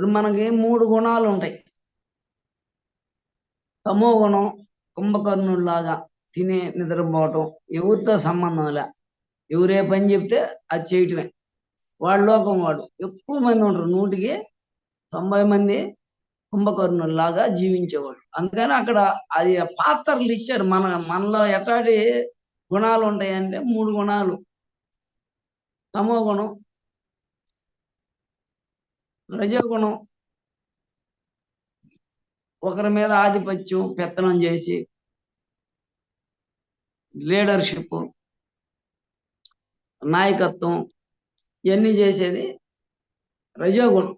ఇప్పుడు మనకి మూడు గుణాలు ఉంటాయి. తమో గుణం కుంభకర్ణుల్లాగా తినే నిద్రపోవటం ఎవరితో సంబంధం లే. ఎవరే పని చెప్తే అది చేయటమే. వాడు లోకం వాడు. ఎక్కువ మంది ఉంటారు. నూటికి తొంభై మంది కుంభకర్ణుల్లాగా జీవించేవాడు అందుకని అక్కడ అది పాత్రలు ఇచ్చారు. మన మనలో ఎట్లాంటి గుణాలు ఉంటాయంటే మూడు గుణాలు. తమో గుణం రజోగుణం. ఒకరి మీద ఆధిపత్యం పెత్తనం చేసి లీడర్షిప్ నాయకత్వం ఇవన్నీ చేసేది రజోగుణం.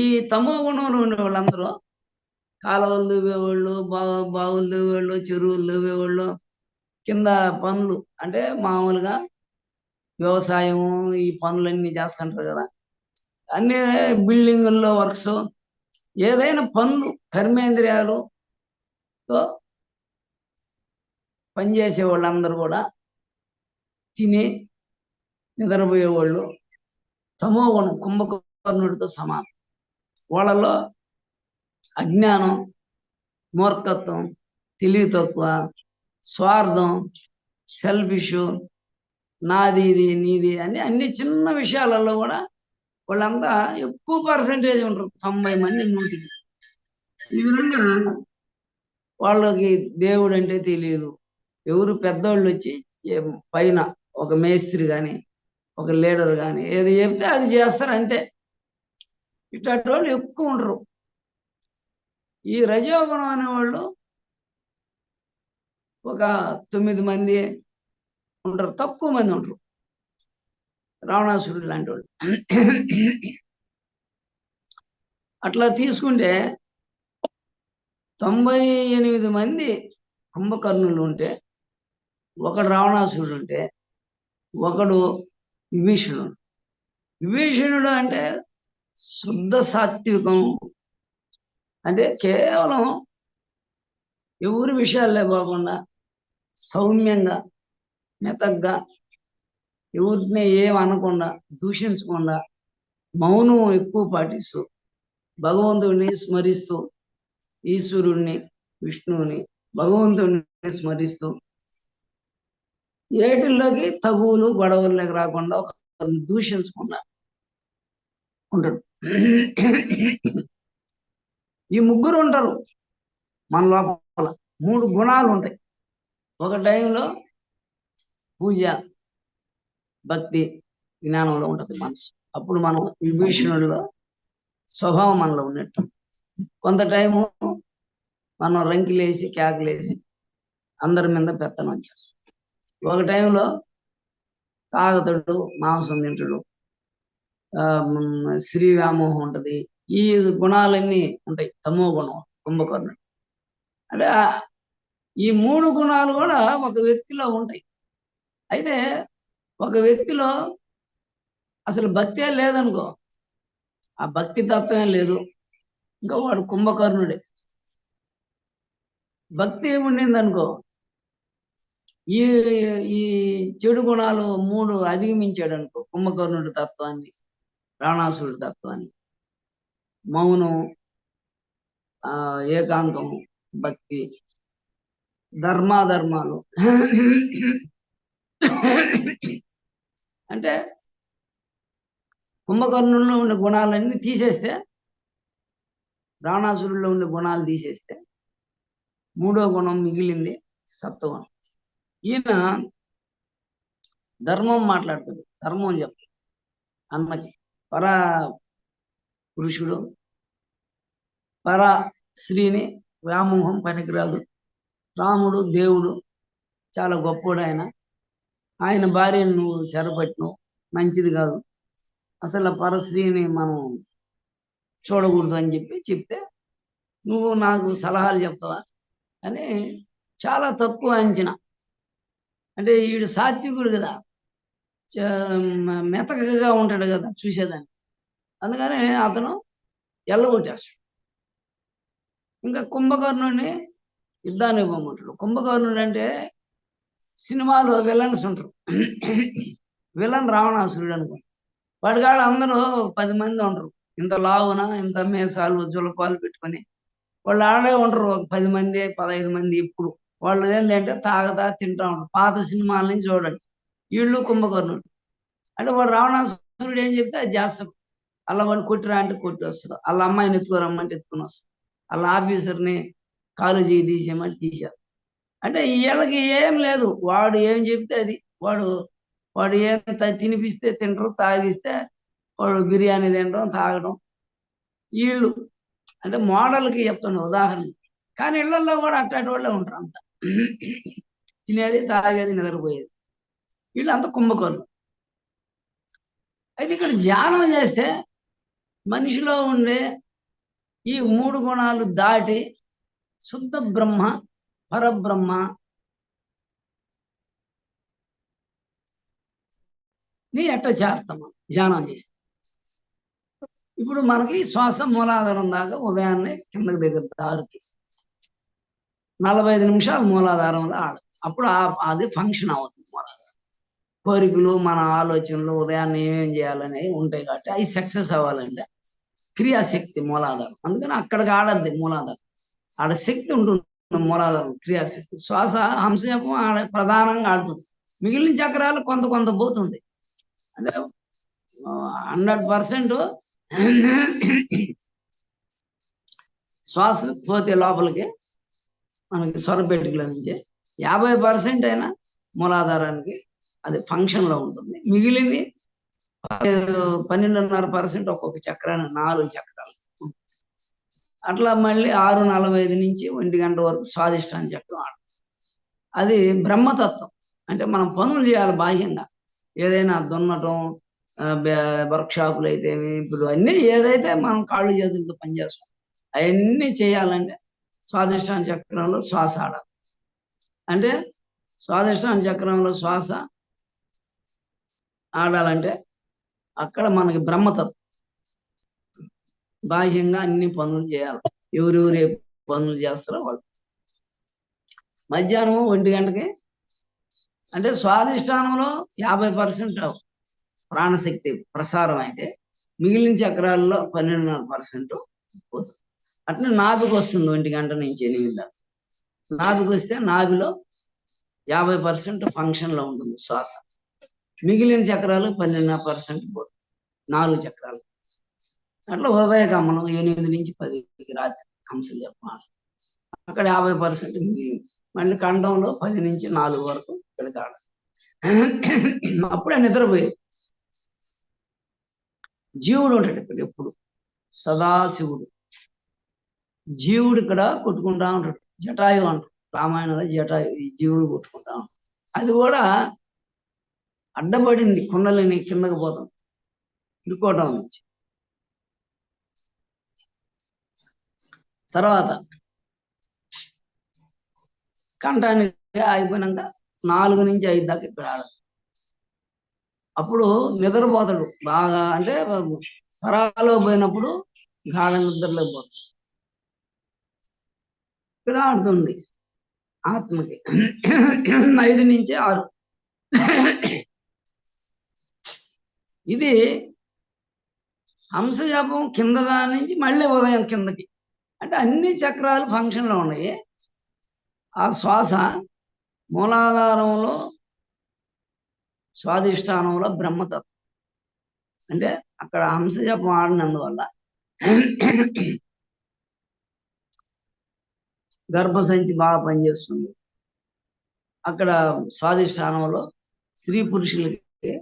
ఈ తమో గుణంలో ఉండే వాళ్ళందరూ కాలువలు దువ్వేవాళ్ళు బావు బావులు దువ్వేవాళ్ళు చెరువులు దువ్వేవాళ్ళు కింద పనులు అంటే మామూలుగా వ్యవసాయం ఈ పనులన్నీ చేస్తుంటారు కదా. అన్ని బిల్డింగుల్లో వర్క్స్ ఏదైనా పనులు కర్మేంద్రియాలుతో పనిచేసే వాళ్ళందరూ కూడా తిని నిద్రపోయేవాళ్ళు తమో గుణం కుంభకర్ణుడితో సమానం. వాళ్ళలో అజ్ఞానం మూర్ఖత్వం తెలివి తక్కువ స్వార్థం సెల్ఫిష్ నాది ఇది నీది అని అన్ని చిన్న విషయాలలో కూడా వాళ్ళంతా ఎక్కువ పర్సంటేజ్ ఉంటారు తొంభై మంది నూటికి. ఈ విధంగా వాళ్ళకి దేవుడు అంటే తెలియదు. ఎవరు పెద్దోళ్ళు వచ్చి పైన ఒక మేస్త్రి కానీ ఒక లీడర్ కానీ ఏది చెప్తే అది చేస్తారు అంతే. ఇట్లాంటి వాళ్ళు ఎక్కువ ఉండరు. ఈ రజోగుణం అనేవాళ్ళు ఒక తొమ్మిది మంది ఉంటారు తక్కువ మంది ఉంటారు రావణాసురుడు లాంటి వాళ్ళు అట్లా తీసుకుంటే తొంభై ఎనిమిది మంది కుంభకర్ణులు ఉంటే ఒకడు రావణాసురుడు ఉంటే ఒకడు విభీషణుడు. విభీషణుడు అంటే శుద్ధ సాత్వికం. అంటే కేవలం ఎవరి విషయాలే కాకుండా సౌమ్యంగా మెతగ్గా ఎవరిని ఏం అనకుండా దూషించకుండా మౌనం ఎక్కువ పాటిస్తూ భగవంతుడిని స్మరిస్తూ ఈశ్వరుణ్ణి విష్ణువుని భగవంతుడిని స్మరిస్తూ ఏటిల్లోకి తగువులు గొడవల్లోకి రాకుండా ఒక దూషించకుండా ఉంటాడు. ఈ ముగ్గురు ఉంటారు మన లోపల. మూడు గుణాలు ఉంటాయి ఒక టైంలో పూజ భక్తి జ్ఞానంలో ఉంటుంది మనసు. అప్పుడు మనం విభీషణుడిలో స్వభావం మనలో ఉన్నట్టు. కొంత టైము మనం రంకిలేసి కేకలేసి అందరి మీద పెత్తనం వచ్చేస్తాం ఒక టైంలో తాగుతాడు మాంసం తింటాడు. శ్రీ వ్యామోహం ఉంటది. ఈ గుణాలన్నీ ఉంటాయి. తమో గుణం కుంభకర్ణుడు అంటే ఈ మూడు గుణాలు కూడా ఒక వ్యక్తిలో ఉంటాయి. అయితే ఒక వ్యక్తిలో అసలు భక్తే లేదనుకో ఆ భక్తి తత్వమే లేదు. ఇంకా వాడు కుంభకర్ణుడే. భక్తి ఏముండింది అనుకో ఈ ఈ చెడు గుణాలు మూడు అధిగమించాడు అనుకో కుంభకర్ణుడి తత్వాన్ని రావణాసురుడి తత్వాన్ని. మౌనం ఆ ఏకాంతం భక్తి ధర్మాధర్మాలు. అంటే కుంభకర్ణుల్లో ఉండే గుణాలన్నీ తీసేస్తే రావణాసురుల్లో ఉండే గుణాలు తీసేస్తే మూడో గుణం మిగిలింది సత్వగుణం ఈయన ధర్మం మాట్లాడుతాడు. ధర్మం చెప్తాడు. అన్నకి పర పురుషుడు పర స్త్రీని వ్యామోహం పనికిరాదు. రాముడు దేవుడు చాలా గొప్పోడు ఆయన. ఆయన భార్యను నువ్వు చెరపట్టినవు. మంచిది కాదు. అసలు పరశ్రీని మనం చూడకూడదు అని చెప్పి చెప్తే నువ్వు నాకు సలహాలు చెప్తావా? అని చాలా తక్కువ అంచనా. అంటే వీడు సాత్వికుడు కదా. చ- మెతకగా ఉంటాడు కదా చూసేదాన్ని. అందుకని అతను ఎల్లగొట్టేస్తాడు. ఇంకా కుంభకర్ణుడిని యుద్ధాన్ని ఇవ్వమంటాడు కుంభకర్ణుడు అంటే సినిమాలో విలన్స్ ఉంటారు. విలన్ రావణాసురుడు అనుకోండి. వాడిగాడు అందరూ పది మంది ఉంటారు. ఇంత లావున ఇంత మేసాలు జులపాలు పెట్టుకొని. వాళ్ళు ఆడే ఉంటారు ఒక పది మంది పదహైదు మంది ఇప్పుడు వాళ్ళు ఏంటంటే తాగతా తింటా ఉంటారు. పాత సినిమాల నుంచి చూడండి. వీళ్ళు కుంభకర్ణుడు అంటే వాడు రావణాసురుడు ఏం చెప్తే అది చేస్తాడు. అలా వాడు కొట్టిరా అంటే కొట్టి వస్తారు వాళ్ళ అమ్మాయిని ఎత్తుకోరమ్మంటే ఎత్తుకుని వస్తారు వాళ్ళ ఆఫీసర్ని కాలేజీ తీసేయమని తీసేస్తాడు. అంటే వీళ్ళకి ఏం లేదు. వాడు ఏం చెప్తే అది. వాడు వాడు ఏం తినిపిస్తే తింటారు తాగిస్తే వాడు బిర్యానీ తినడం తాగడం వీళ్ళు అంటే మోడల్కి చెప్తాను ఉదాహరణ. కానీ ఇళ్ళలో కూడా అట్లాంటి వాళ్ళే ఉంటారు అంత. తినేది తాగేది నిద్రపోయేది. వీళ్ళు అంత కుంభకోణం. అయితే ఇక్కడ ధ్యానం చేస్తే మనిషిలో ఉండే ఈ మూడు గుణాలు దాటి శుద్ధ బ్రహ్మ పరబ్రహ్మ. నీ ఎట్ట చేస్తామా ధ్యానం చేస్తే ఇప్పుడు మనకి శ్వాస మూలాధారం దాకా ఉదయాన్నే కిందకి దగ్గర దారికి. నలభై ఐదు నిమిషాలు మూలాధారంలో ఆడ. అప్పుడు ఆ- అది ఫంక్షన్ అవుతుంది మూలాధారం. కోరికలు మన ఆలోచనలు ఉదయాన్నే ఏమేం చేయాలని ఉంటాయి కాబట్టి అవి సక్సెస్ అవ్వాలంటే. క్రియాశక్తి మూలాధారం. అందుకని అక్కడికి ఆడద్ది మూలాధారం. ఆడ శక్తి ఉంటుంది. మూలాధారం క్రియాశక్తి. శ్వాస హంసజపం ప్రధానంగా ఆడుతుంది. మిగిలిన చక్రాలు కొంత కొంత పోతుంది. అంటే హండ్రెడ్ పర్సెంట్ శ్వాస పోతే లోపలికి మనకి స్వరపేటికల నుంచి యాభై పర్సెంట్ అయినా మూలాధారానికి అది ఫంక్షన్లో లో ఉంటుంది. మిగిలింది పన్నెండున్నర పర్సెంట్ ఒక్కొక్క చక్రాన్ని నాలుగు చక్రాలు. అట్లా మళ్ళీ ఆరు నలభై ఐదు నుంచి ఒంటి గంట వరకు స్వాదిష్టాన్ని చక్రం ఆడుతుంది అది బ్రహ్మతత్వం. అంటే మనం పనులు చేయాలి బాహ్యంగా. ఏదైనా దున్నటం వర్క్షాపులు అయితే ఇప్పుడు అన్నీ ఏదైతే మనం కాళ్ళు చేతులతో పనిచేస్తాం అవన్నీ చేయాలంటే స్వాదిష్టాన చక్రంలో శ్వాస ఆడాలి. అంటే స్వాదిష్టాన చక్రంలో శ్వాస ఆడాలంటే అక్కడ మనకి బ్రహ్మతత్వం. బాహ్యంగా అన్ని పనులు చేయాలి. ఎవరెవరు ఏ పనులు చేస్తారో వాళ్ళు. మధ్యాహ్నం ఒంటి గంటకి. అంటే స్వాధిష్టానంలో యాభై పర్సెంట్ ప్రాణశక్తి ప్రసారం అయితే మిగిలిన చక్రాల్లో పన్నెండున్నర పర్సెంట్ పోతుంది. అట్లా నాభికి వస్తుంది ఒంటి గంట నుంచి ఎనిమిది దాకా నాభికి వస్తే నాభిలో యాభై పర్సెంట్ ఫంక్షన్లో ఉంటుంది శ్వాస. మిగిలిన చక్రాలు పన్నెండున్నర పర్సెంట్ పోతుంది. నాలుగు చక్రాలు. అట్లా హృదయ కమలం ఎనిమిది నుంచి పదికి రాత్రి అంశం చెప్పాలి. అక్కడ యాభై పర్సెంట్ మళ్ళీ ఖండంలో పది నుంచి నాలుగు వరకు ఇక్కడ అప్పుడే నిద్రపోయేది. జీవుడు ఉంటాడు ఇక్కడ ఎప్పుడు. సదాశివుడు. జీవుడు ఇక్కడ కొట్టుకుంటా ఉంటాడు. జటాయు అంటాడు రామాయణంలో జటాయు ఈ జీవుడు కొట్టుకుంటా ఉంటాడు. అది కూడా అడ్డపడింది కుండలిని కిందకి పోతుంది ఇరుకోవటం నుంచి. తర్వాత కంఠానికి అయిపోయినాక నాలుగు నుంచి ఐదు దాకా ఇక్కడ ఆడ అప్పుడు నిద్రపోతాడు. బాగా అంటే పరాలో పోయినప్పుడు గాఢ నిద్రలో పోతాడు. ఇక్కడ ఆడుతుంది ఆత్మకి. ఐదు నుంచి ఆరు. ఇది హంసజాపం కింద దాని నుంచి మళ్ళీ ఉదయం కిందకి. అంటే అన్ని చక్రాలు ఫంక్షన్లో ఉన్నాయి. ఆ శ్వాస మూలాధారంలో స్వాధిష్టానంలో బ్రహ్మతత్వం. అంటే అక్కడ హంసజపం ఆడినందువల్ల గర్భసంచి బాగా పనిచేస్తుంది. అక్కడ స్వాధిష్టానంలో స్త్రీ పురుషులకి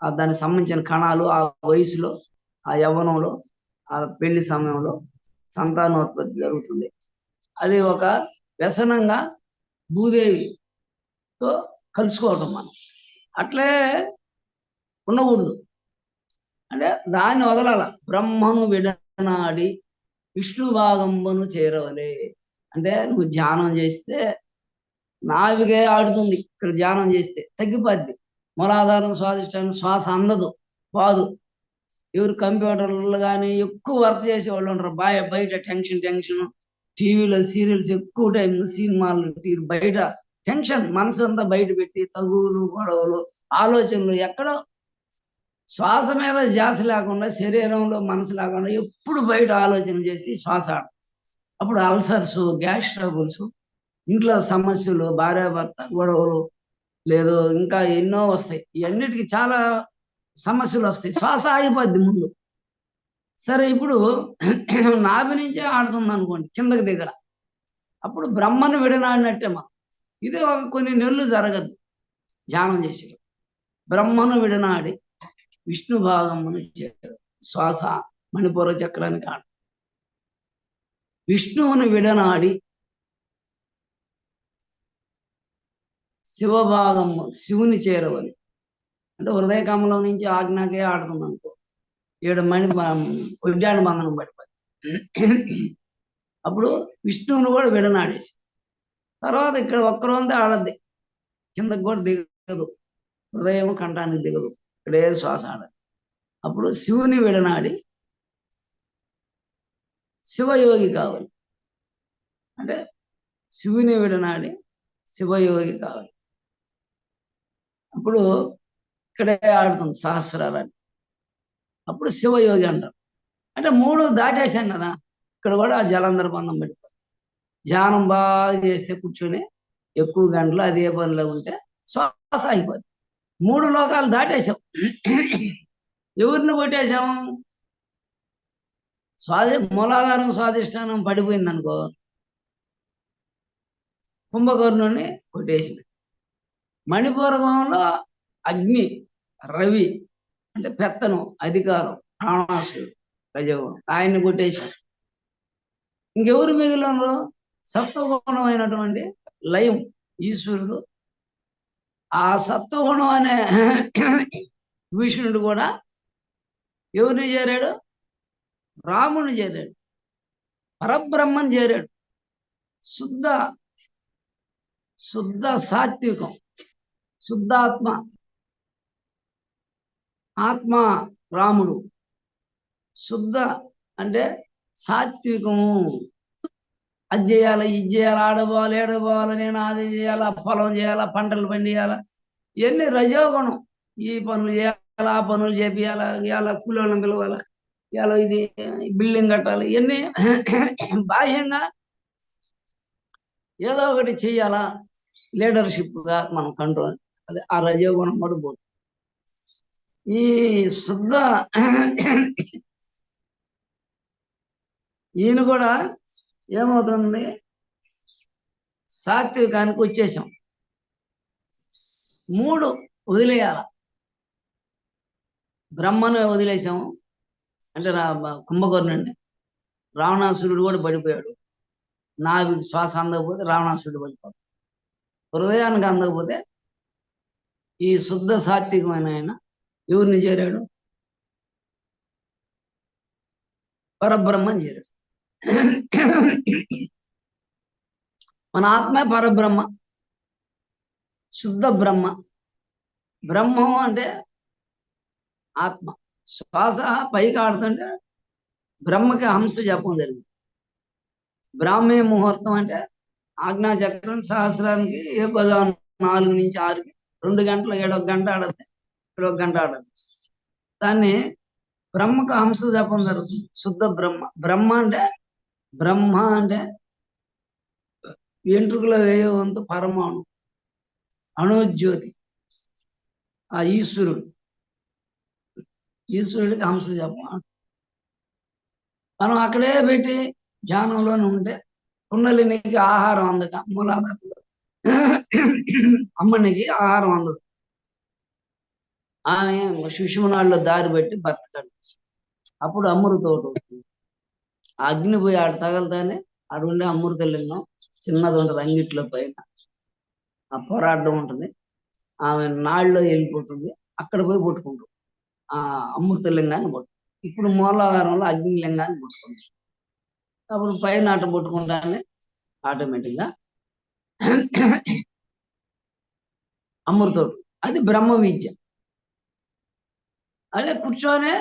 దానికి సంబంధించిన కణాలు ఆ వయసులో ఆ యవ్వనంలో ఆ పెళ్ళి సమయంలో సంతానోత్పత్తి జరుగుతుంది. అది ఒక వ్యసనంగా భూదేవితో కలుసుకోవటం మనం. అట్లే ఉండకూడదు. అంటే దాన్ని వదలాల. బ్రహ్మను విడనాడి విష్ణు భాగంబను చేరవలే. అంటే నువ్వు ధ్యానం చేస్తే నావిగే ఆడుతుంది. ఇక్కడ ధ్యానం చేస్తే తగ్గిపోద్ది. మూలాధారం స్వాదిష్టాన్ని శ్వాస అందదు. పాదు ఎవరు కంప్యూటర్లు కానీ ఎక్కువ వర్క్ చేసే వాళ్ళు ఉంటారు బయ బయట టెన్షన్ టెన్షన్. టీవీలో సీరియల్స్ ఎక్కువ టైం సినిమాలు బయట టెన్షన్. మనసు అంతా బయట పెట్టి తగువులు గొడవలు ఆలోచనలు ఎక్కడో శ్వాస మీద ధ్యాస లేకుండా శరీరంలో మనసు లేకుండా ఎప్పుడు బయట ఆలోచన చేసి శ్వాస అప్పుడు అల్సర్స్ గ్యాస్ ట్రబుల్స్ ఇంట్లో సమస్యలు భార్యాభర్త గొడవలు లేదు ఇంకా ఎన్నో వస్తాయి. ఇవన్నిటికీ చాలా సమస్యలు వస్తాయి. శ్వాస ఆగిపోద్ది ముందు. సరే ఇప్పుడు నాభి నుంచే ఆడుతుంది అనుకోండి కిందకి దగ్గర అప్పుడు బ్రహ్మను విడనాడినట్టే మనం. ఇదే ఒక కొన్ని నెలలు జరగదు ధ్యానం చేసి. బ్రహ్మను విడనాడి విష్ణు భాగమును చేరు. శ్వాస మణిపూర చక్రానికి ఆడు విష్ణువుని విడనాడి శివభాగము శివుని చేరవని అంటే హృదయ కమలం నుంచి ఆజ్ఞాకే ఆడుతుంది అనుకో. ఏడు మణి ఉద్యాన బంధనం పడిపోయి. అప్పుడు విష్ణువుని కూడా విడనాడేసి. తర్వాత ఇక్కడ ఒక్కరోందే ఆడద్ది. కిందకి కూడా దిగదు. హృదయం కంఠానికి దిగదు. ఇక్కడే శ్వాస ఆడదు అప్పుడు శివుని విడనాడి శివయోగి కావాలి. అంటే శివుని విడనాడి శివయోగి కావాలి. అప్పుడు ఇక్కడే ఆడుతుంది సహస్రాలని అప్పుడు శివయోగి అంటారు అంటే మూడు దాటేసాం కదా ఇక్కడ కూడా జలంధర బంధం పెట్టుకో ధ్యానం బాగా చేస్తే కూర్చొని ఎక్కువ గంటలు అదే పనిలో ఉంటే శ్వాస అయిపోద్ది మూడు లోకాలు దాటేశాం. ఎవరిని కొట్టేశాము స్వాది మూలాధారం స్వాదిష్టానం పడిపోయింది అనుకో కుంభకర్ణుని కొట్టేసింది. మణిపూర్వంలో అగ్ని రవి అంటే పెత్తను అధికారం ప్రాణాసుడు రజగుణం ఆయన్ని కొట్టేశారు. ఇంకెవరు మిగిలినరు సత్వగుణమైనటువంటి లయం ఈశ్వరుడు. ఆ సత్వగుణం అనే విష్ణుడు కూడా ఎవరిని చేరాడు? రాముని చేరాడు. పరబ్రహ్మని చేరాడు. శుద్ధ శుద్ధ సాత్వికం శుద్ధాత్మ. ఆత్మ రాముడు. శుద్ధ అంటే సాత్వికము. అది చేయాలి ఇది చేయాలి ఆడబోవాలి ఏడబోవాలి నేను అది చేయాలా పొలం చేయాలా పంటలు పండియాలా ఇవన్నీ రజోగుణం. ఈ పనులు చేయాలి ఆ పనులు చేపియాలా ఇలా కూలోళ్ళని పిలవాలా ఇలా ఇది బిల్డింగ్ కట్టాలి ఇవన్నీ బాహ్యంగా ఏదో ఒకటి చెయ్యాలా లీడర్షిప్గా మనం కంట్రోల్ అదే ఆ రజోగుణం కూడా పోతుంది ఈ శుద్ధ ఈయన కూడా ఏమవుతుంది? సాత్వికానికి వచ్చేసాం. మూడు వదిలేయాల. బ్రహ్మను వదిలేసాము అంటే రా కుంభకర్ణుడిని రావణాసురుడు కూడా పడిపోయాడు. నావి శ్వాస అందకపోతే రావణాసురుడు పడిపోతాడు. హృదయానికి అందకపోతే ఈ శుద్ధ సాత్వికమైన ఆయన ఎవరిని చేరాడు? పరబ్రహ్మని చేరాడు. మన ఆత్మే పరబ్రహ్మ శుద్ధ బ్రహ్మ. బ్రహ్మం అంటే ఆత్మ. శ్వాస పైకి ఆడుతుంటే బ్రహ్మకి హంస జపం జరిగింది. బ్రాహ్మీ ముహూర్తం అంటే ఆజ్ఞా చక్రం సహస్రానికి ఏ గోదావరి నాలుగు నుంచి ఆరుకి రెండు గంటలు ఏడొక గంట ఆడతాయి. ఇప్పుడు గంట ఆడదు దాన్ని బ్రహ్మకు హంస జపం జరుగుతుంది. శుద్ధ బ్రహ్మ. బ్రహ్మ అంటే బ్రహ్మ అంటే వెంట్రుకల వేయవంతు పరమాణు. అణుజ్యోతి. ఆ ఈశ్వరుడు. ఈశ్వరుడికి హంస జపం మనం అక్కడే పెట్టి ధ్యానంలోనే ఉంటే కుండలినికి ఆహారం అందక మూలాధారంలో. అమ్మనికి ఆహారం అందదు. ఆమె సుషుమనాళ్ళలో దారి పెట్టి భర్త కనిపిస్తుంది అప్పుడు అమృతోటి అవుతుంది ఆ అగ్ని పోయి ఆడ తగలతానే ఆడ ఉండే అమృత లింగం చిన్నది ఉంటుంది అంగిట్లో పైన ఆ పోరాటం ఉంటుంది. ఆమె నాళ్ళలో వెళ్ళిపోతుంది. అక్కడ పోయి కొట్టుకుంటుంది ఆ అమృత లింగాన్ని కొట్టు ఇప్పుడు మూలాధారంలో అగ్ని లింగాన్ని కొట్టుకుంటుంది అప్పుడు పైన అట్ట కొట్టుకుంటానే ఆటోమేటిక్గా అమృతోడు అది బ్రహ్మ విద్య. అదే కూర్చోనే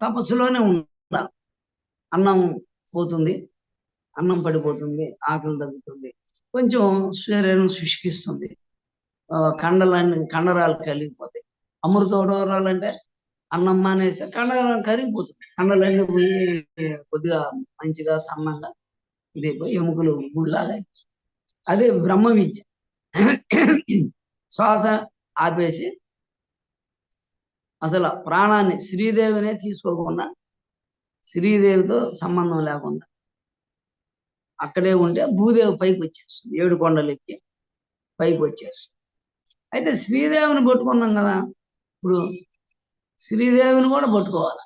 తపస్సులోనే ఉండాలి అన్నం పోతుంది అన్నం పడిపోతుంది ఆకలి తగ్గుతుంది కొంచెం శరీరం శుష్కిస్తుంది కండలన్నీ కండరాలు కలిగిపోతాయి అమృతోడవరాలంటే అన్నం మానేస్తే కండరాలు కరిగిపోతుంది కండలన్నీ పోయి కొద్దిగా మంచిగా సన్నంగా ఇది పోయి ఎముకలు గుళ్ళలాగా అదే బ్రహ్మ విద్య. శ్వాస ఆపేసి అసలు ప్రాణాన్ని శ్రీదేవినే తీసుకోకుండా శ్రీదేవితో సంబంధం లేకుండా అక్కడే ఉంటే భూదేవి పైకి వచ్చేస్తుంది. ఏడు కొండలు ఎక్కి పైకి వచ్చేస్తుంది. అయితే శ్రీదేవిని పట్టుకున్నాం కదా ఇప్పుడు శ్రీదేవిని కూడా పట్టుకోవాలి.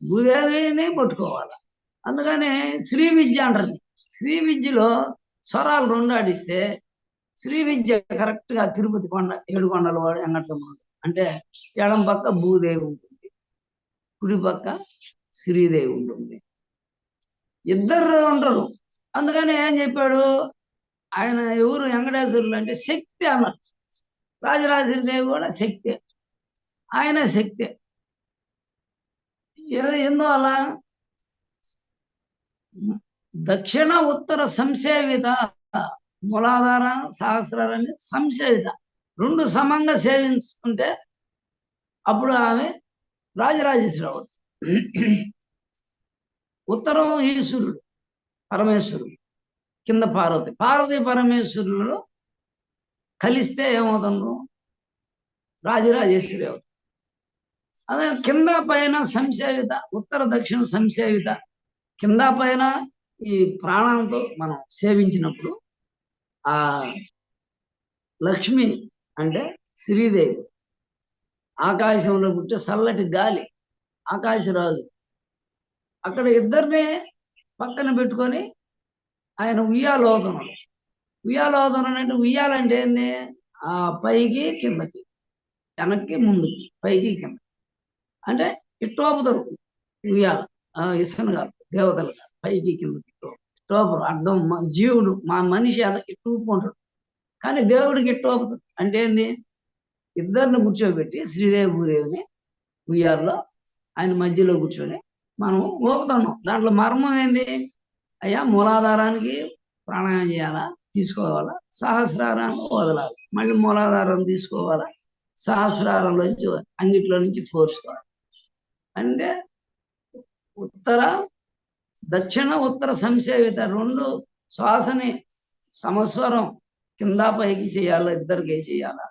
భూదేవిని పట్టుకోవాలి. అందుకని శ్రీ విద్య అంటారు శ్రీ విద్యలో స్వరాలు రెండు ఆడిస్తే శ్రీ విద్య కరెక్ట్గా తిరుపతి కొండ ఏడు కొండల వాడు ఎంగట్ల అంటే ఎడం పక్క భూదేవి ఉంటుంది కుడి పక్క శ్రీదేవి ఉంటుంది. ఇద్దరు ఉంటారు అందుకని ఏం చెప్పాడు? ఆయన ఎవరు వెంకటేశ్వరులు అంటే శక్తి అన్నారు. రాజరాజేవి దేవి కూడా శక్తే. ఆయన శక్తి. ఎందువల్ల? దక్షిణ ఉత్తర సంసేవిత మూలాధార సహస్రాలని సంసేవిత రెండు సమంగా సేవించుకుంటే అప్పుడు ఆమె రాజరాజేశ్వరి అవుతుంది. ఉత్తరం ఈశ్వరుడు పరమేశ్వరుడు కింద పార్వతి. పార్వతి పరమేశ్వరులు కలిస్తే ఏమవుతుండ్రు రాజరాజేశ్వరి అవుతుంది. అదే కింద పైన సంసేవిత ఉత్తర దక్షిణ సంసేవిత కింద పైన ఈ ప్రాణంతో మనం సేవించినప్పుడు ఆ లక్ష్మి అంటే శ్రీదేవి. ఆకాశంలో పుట్టే చల్లటి గాలి. ఆకాశరాజు అక్కడ ఇద్దరిని పక్కన పెట్టుకొని ఆయన ఉయ్యాలు అవుతున్నాడు అంటే ఉయ్యాలంటే ఏంది? ఆ పైకి కిందకి వెనక్కి ముందుకి పైకి కింద అంటే ఇట్టోపుతారు ఉయ్యాల ఆ ఇసన గారు దేవతలు గారు పైకి కిందకి ఇట్టోపు అర్థం మా జీవుడు మా మనిషి అలా ఇట్టు కానీ దేవుడికి ఇట్టోపుతాడు అంటే ఏంది? ఇద్దరిని కూర్చోబెట్టి శ్రీదేవి భూదేవిని ఉయ్యాల్లో ఆయన మధ్యలో కూర్చొని మనం ఊపుతున్నాం. దాంట్లో మర్మం ఏంది? అయ్యా మూలాధారానికి ప్రాణాయామం చేయాలా? తీసుకోవాలా? సహస్రారాన్ని వదలాలి. మళ్ళీ మూలాధారం తీసుకోవాలా? సహస్రారంలోంచి అంగిట్లో నుంచి ఫోర్చుకోవాలి అంటే ఉత్తర దక్షిణ ఉత్తర సంసేవిత రెండు శ్వాసని సమస్వరం కింద పైకి చేయాలా ఇద్దరికి చేయాలా?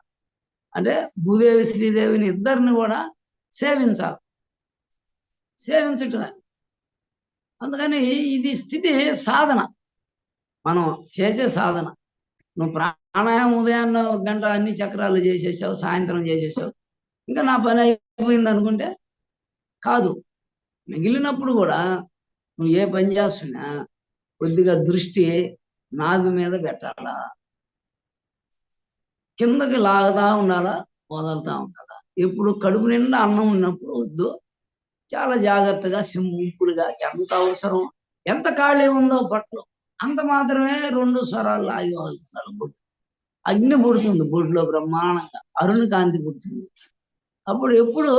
అంటే భూదేవి శ్రీదేవిని ఇద్దరిని కూడా సేవించాలి. సేవించటమే. అందుకని ఇది స్థితి సాధన. మనం చేసే సాధన. నువ్వు ప్రాణాయామం ఉదయాన్న ఒక గంట అన్ని చక్రాలు చేసేసావు సాయంత్రం చేసేసావు. ఇంకా నా పని అయిపోయింది అనుకుంటే కాదు. మిగిలినప్పుడు కూడా నువ్వు ఏ పని చేస్తున్నా కొద్దిగా దృష్టి నాభి మీద పెట్టాలా? కిందకి లాగుతా ఉండాలా? వదులుతా ఉండాలా? ఇప్పుడు కడుపు నిండా అన్నం ఉన్నప్పుడు వద్దు. చాలా జాగ్రత్తగా సింపుల్గా ఎంత అవసరం? ఎంత ఖాళీ ఉందో బట్టలు. అంత మాత్రమే రెండు స్వరాలు లాగి వదులుతున్నారు బొడ్డు అగ్ని పుడుతుంది బొడ్లో బ్రహ్మాండంగా. అరుణ కాంతి పుడుతుంది. అప్పుడు ఎప్పుడు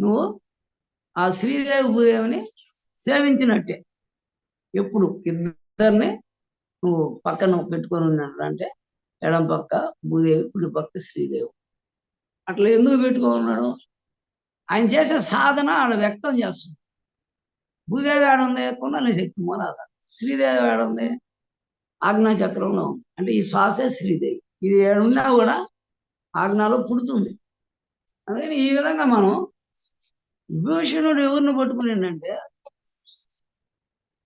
నువ్వు ఆ శ్రీదేవి భూదేవిని సేవించినట్టే. ఎప్పుడు ఇద్దరిని నువ్వు పక్కన పెట్టుకొని ఉన్నాడు అంటే ఎడం పక్క భూదేవి కుడి పక్క శ్రీదేవి. అట్లా ఎందుకు పెట్టుకొని ఉన్నాడు ఆయన చేసే సాధన ఆడ వ్యక్తం చేస్తుంది. భూదేవి ఆడుంది కుండలి శక్తి మూలాద శ్రీదేవి ఆడుంది ఆజ్ఞా చక్రంలో ఉంది. అంటే ఈ శ్వాసే శ్రీదేవి. ఇది ఏడున్నా కూడా ఆజ్ఞలో పుడుతుంది. అందుకని ఈ విధంగా మనం విభూషణుడు ఎవరిని పట్టుకునిండంటే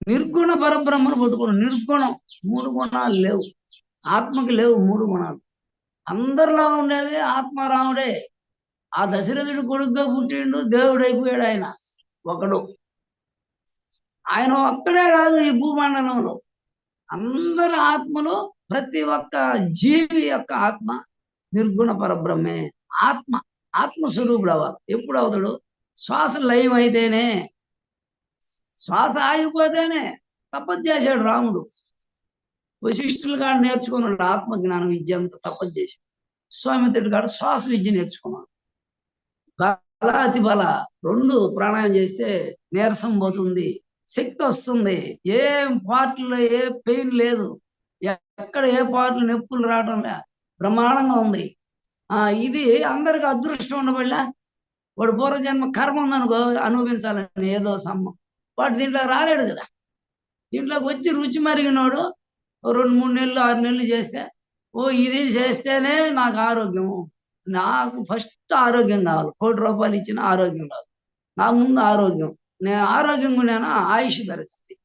నిర్గుణ పరబ్రహ్మను పట్టుకుని నిర్గుణం మూడు గుణాలు లేవు. ఆత్మకి లేవు మూడు గుణాలు. అందరిలో ఉండేది ఆత్మరాముడే. ఆ దశరథుడు కొడుకుగా పుట్టిండు దేవుడు అయిపోయాడు ఆయన ఒకడు. ఆయన ఒక్కడే కాదు ఈ భూమండలంలో. అందరి ఆత్మలు ప్రతి ఒక్క జీవి యొక్క ఆత్మ నిర్గుణ పరబ్రహ్మే. ఆత్మ ఆత్మస్వరూపుడు అవ్వాలి. ఎప్పుడు అవుతాడు? శ్వాస లయం అయితేనే. శ్వాస ఆగిపోతేనే తపస్సు చేశాడు రాముడు. వశిష్ఠులు కాడు నేర్చుకున్నాడు ఆత్మజ్ఞాన విద్య అంతా తపస్సు చేసి. స్వామిత్రుడు కాడు శ్వాస విద్య నేర్చుకున్నాడు. బల అతి బల రెండు ప్రాణాయం చేస్తే నీరసం పోతుంది శక్తి వస్తుంది. ఏ పార్ట్లో ఏ పెయిన్ లేదు. ఎక్కడ ఏ పార్ట్లు నొప్పులు రావడం లే బ్రహ్మాండంగా ఉంది. ఆ ఇది అందరికి అదృష్టం ఉండబడిలా వాడు పూర్వజన్మ కర్మ ఉందనుకో అనుభవించాలని ఏదో సమ్మం. వాడు దీంట్లో రాలేడు కదా. దీంట్లోకి వచ్చి రుచి మరిగినోడు రెండు మూడు నెలలు ఆరు నెలలు చేస్తే ఓ ఇది చేస్తేనే నాకు ఆరోగ్యం నాకు ఫస్ట్ ఆరోగ్యం కావాలి. కోటి రూపాయలు ఇచ్చిన ఆరోగ్యం కావాలి. నాకు ముందు ఆరోగ్యం. నేను ఆరోగ్యం ఉన్నానా? ఆయుష్ పెరుగుతుంది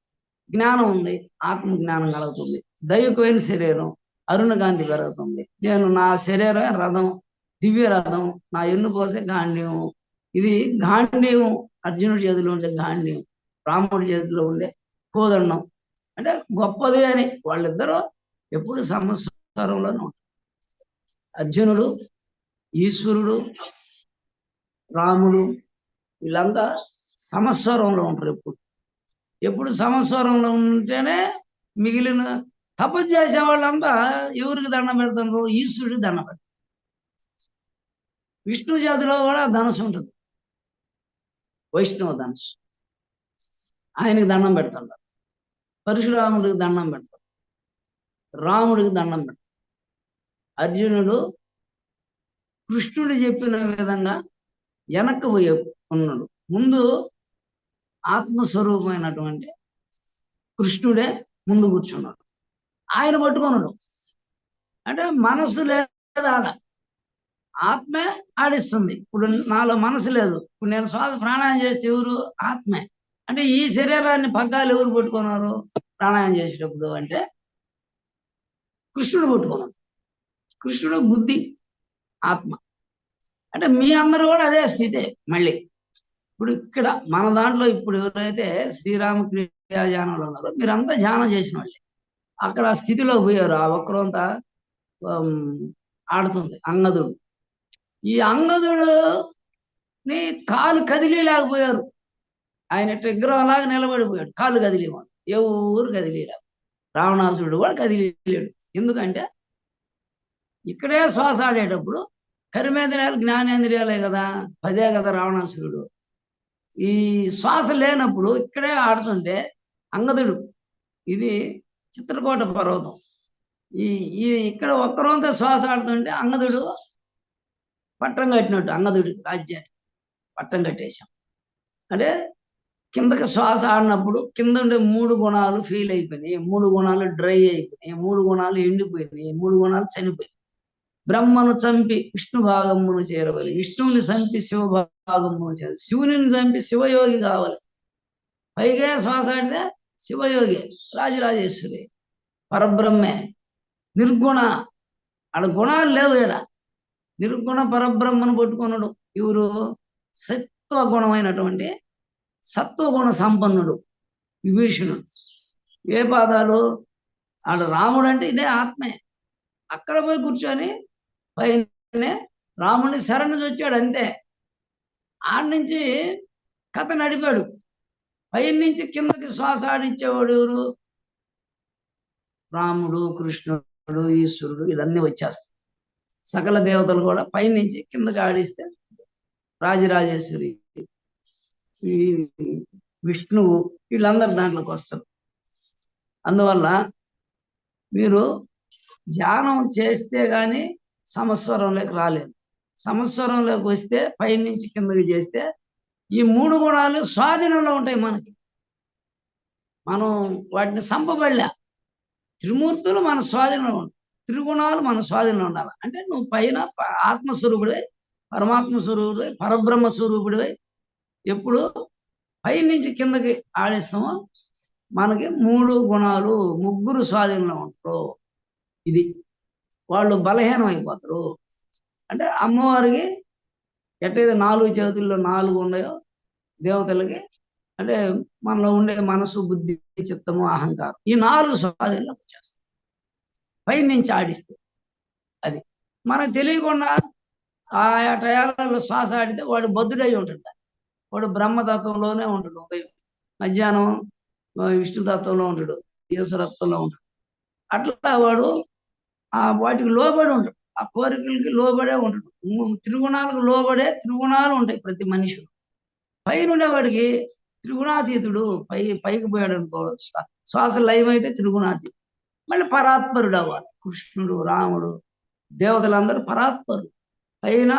జ్ఞానం ఉంది. ఆత్మ జ్ఞానం కలుగుతుంది. దైవకమైన శరీరం. అరుణ కాంతి పెరుగుతుంది. నేను నా శరీరమే రథం. దివ్య రథం. నా ఎన్ను పోసే గాండ్యం. ఇది గాండ్యం. అర్జునుడి చేతిలో ఉండే గాండ్యం. రాముడి చేతిలో ఉండే కోదండం. అంటే గొప్పది అని వాళ్ళిద్దరూ ఎప్పుడు సంవత్సరంలోనే ఉంటారు. అర్జునుడు ఈశ్వరుడు రాముడు వీళ్ళంతా సమస్వరంలో ఉంటారు ఎప్పుడు. ఎప్పుడు సమస్వరంలో ఉంటేనే మిగిలిన తపస్సు చేసే వాళ్ళంతా ఎవరికి దండం పెడతారు? ఈశ్వరుడికి దండం పెడతారు. విష్ణు జాతిలో కూడా ధనుసు ఉంటుంది. వైష్ణవ ధనస్సు ఆయనకి దండం పెడుతుంటారు పరశురాముడికి దండం పెడతాడు రాముడికి దండం పెడతాడు అర్జునుడు కృష్ణుడు చెప్పిన విధంగా వెనక్కి పోయే ఉన్నాడు. ముందు ఆత్మస్వరూపమైనటువంటి కృష్ణుడే ముందు కూర్చున్నాడు. ఆయన పట్టుకున్నాడు అంటే మనసు లేదు ఆడ. ఆత్మే ఆడిస్తుంది. ఇప్పుడు నాలో మనసు లేదు. ఇప్పుడు నేను శ్వాస ప్రాణాయం చేస్తే ఎవరు? ఆత్మే. అంటే ఈ శరీరాన్ని పగ్గాలు ఎవరు పట్టుకున్నారు? ప్రాణాయామం చేసేటప్పుడు అంటే కృష్ణుడు పట్టుకున్నారు కృష్ణుడు బుద్ధి ఆత్మ. అంటే మీ అందరూ కూడా అదే స్థితే మళ్ళీ. ఇప్పుడు ఇక్కడ మన దాంట్లో ఇప్పుడు ఎవరైతే శ్రీరామ క్రియాజానంలో ఉన్నారో మీరంతా ధ్యానం చేసిన వాళ్ళే. అక్కడ ఆ స్థితిలో పోయారు. ఆ వక్రంతా ఆడుతుంది అంగదుడు. ఈ అంగదుడు నీ కాలు కదిలేలేకపోయారు ఆయన విగ్రహంలాగా నిలబడిపోయాడు. కాలు కదిలేమని ఎవరు కదిలేలేవు రావణాసురుడు కూడా కదిలేడు. ఎందుకంటే ఇక్కడే శ్వాస ఆడేటప్పుడు కరిమేంద్రియాలు జ్ఞానేంద్రియాలే కదా. పదే కదా రావణాసురుడు. ఈ శ్వాస లేనప్పుడు ఇక్కడే ఆడుతుంటే అంగదుడు ఇది చిత్రకోట పర్వతం. ఈ ఈ ఇక్కడ ఒక్కరంతా శ్వాస ఆడుతుంటే అంగదుడు పట్టం కట్టినట్టు అంగదుడి రాజ్యాన్ని పట్టం కట్టేశాం అంటే కిందకి శ్వాస ఆడినప్పుడు కింద ఉండే మూడు గుణాలు ఫెయిల్ అయిపోయినాయి. మూడు గుణాలు డ్రై అయిపోయినాయి. మూడు గుణాలు ఎండిపోయినాయి. మూడు గుణాలు చనిపోయినాయి. బ్రహ్మను చంపి విష్ణు భాగమును చేరవాలి. విష్ణువుని చంపి శివ భాగమును చేరాలి శివుని చంపి శివయోగి కావాలి. పైగా శ్వాస ఆడితే శివయోగి రాజరాజేశ్వరి పరబ్రహ్మే. నిర్గుణ. ఆడ గుణాలు లేవు ఈడ. నిర్గుణ పరబ్రహ్మను పట్టుకున్నాడు ఎవరు? సత్వగుణమైనటువంటి సత్వగుణ సంపన్నుడు విభీషణుడు. ఏ పాదాలు? ఆడ రాముడు అంటే ఇదే ఆత్మే. అక్కడ పోయి కూర్చొని పైన రాముడిని శరణు వచ్చాడు అంతే. ఆడి నుంచి కథ నడిపాడు. పైన నుంచి కిందకి శ్వాస ఆడిచ్చేవాడు ఎవరు? రాముడు కృష్ణుడు ఈశ్వరుడు ఇదన్నీ వచ్చేస్తాయి. సకల దేవతలు కూడా పైనుంచి కిందకి ఆడిస్తే రాజరాజేశ్వరి ఈ విష్ణువు వీళ్ళందరు దాంట్లోకి వస్తారు. అందువల్ల మీరు ధ్యానం చేస్తే గాని సమస్వరంలోకి రాలేదు. సమస్వరంలోకి వస్తే పైనుంచి కిందకి చేస్తే ఈ మూడు గుణాలు స్వాధీనంలో ఉంటాయి మనకి. మనం వాటిని సంపబడలే. త్రిమూర్తులు మన స్వాధీనంలో ఉంటాయి త్రిగుణాలు మన స్వాధీనంలో ఉండాలి. అంటే నువ్వు పైన ఆత్మస్వరూపుడే పరమాత్మ స్వరూపుడే పరబ్రహ్మ స్వరూపుడివై ఎప్పుడు పై నుంచి కిందకి ఆడిస్తామో మనకి మూడు గుణాలు ముగ్గురు స్వాధీనంలో ఉంటారు. ఇది వాళ్ళు బలహీనం అయిపోతారు. అంటే అమ్మవారికి ఎట్టయితే నాలుగు చేతుల్లో నాలుగు ఉన్నాయో దేవతలకి అంటే మనలో ఉండే మనసు బుద్ధి చిత్తము అహంకారం ఈ నాలుగు స్వాధీనంలోకి వచ్చేస్తాయి. పై నుంచి ఆడిస్తే అది. మనకు తెలియకుండా ఆయా టయాలలో శ్వాస ఆడితే వాడు బద్దుడై ఉంటాడు. వాడు బ్రహ్మతత్వంలోనే ఉంటాడు ఉదయం. మధ్యాహ్నం విష్ణుతత్వంలో ఉంటాడు ఈశ్వరత్వంలో ఉంటాడు అట్లా వాడు ఆ వాటికి లోబడి ఉంటాడు ఆ కోరికలకి లోబడే ఉంటాడు త్రిగుణాలకు లోబడే త్రిగుణాలు ఉంటాయి ప్రతి మనిషిలో. పైన ఉండేవాడికి త్రిగుణాతీతుడు పై పైకి పోయాడు అనుకో శ్వాస లయం అయితే త్రిగుణాతీతుడు. మళ్ళీ పరాత్పరుడు అవ్వాలి. కృష్ణుడు రాముడు దేవతలందరూ పరాత్పరుడు పైన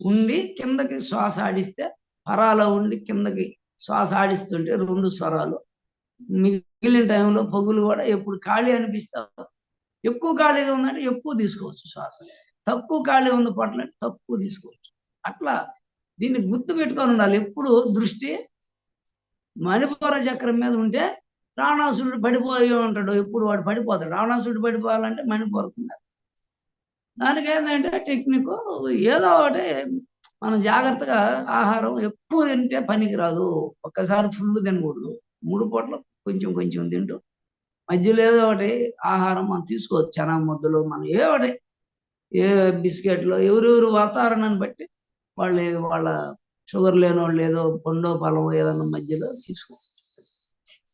ఉండి కిందకి శ్వాస ఆడిస్తే పరాలో ఉండి కిందకి శ్వాస ఆడిస్తుంటే రెండు స్వరాలు. మిగిలిన టైంలో పొగులు కూడా ఎప్పుడు ఖాళీ అనిపిస్తా ఎక్కువ ఖాళీగా ఉందంటే ఎక్కువ తీసుకోవచ్చు శ్వాస. తక్కువ ఖాళీ ఉంది పట్ల తక్కువ తీసుకోవచ్చు. అట్లా దీన్ని గుర్తు పెట్టుకొని ఉండాలి. ఎప్పుడు దృష్టి మణిపుర చక్రం మీద ఉంటే రావణాసురుడు పడిపోయి ఉంటాడు. ఎప్పుడు వాడు పడిపోతాడు. రావణాసురుడు పడిపోవాలంటే మణిపురకు ఉండాలి దానికి ఏంటంటే టెక్నిక్ ఏదో ఒకటి మనం జాగ్రత్తగా ఆహారం ఎక్కువ తింటే పనికి రాదు ఒక్కసారి ఫుల్ తినకూడదు. మూడు పూటలు కొంచెం కొంచెం తింటూ మధ్యలో ఏదో ఒకటి ఆహారం మనం తీసుకోవచ్చు. చనా ముద్దలు మనం ఏ ఒకటి ఏ బిస్కెట్లు ఎవరెవరు వాతావరణాన్ని బట్టి వాళ్ళు వాళ్ళ షుగర్ లేని వాళ్ళు ఏదో పండో పొలం ఏదైనా మధ్యలో తీసుకో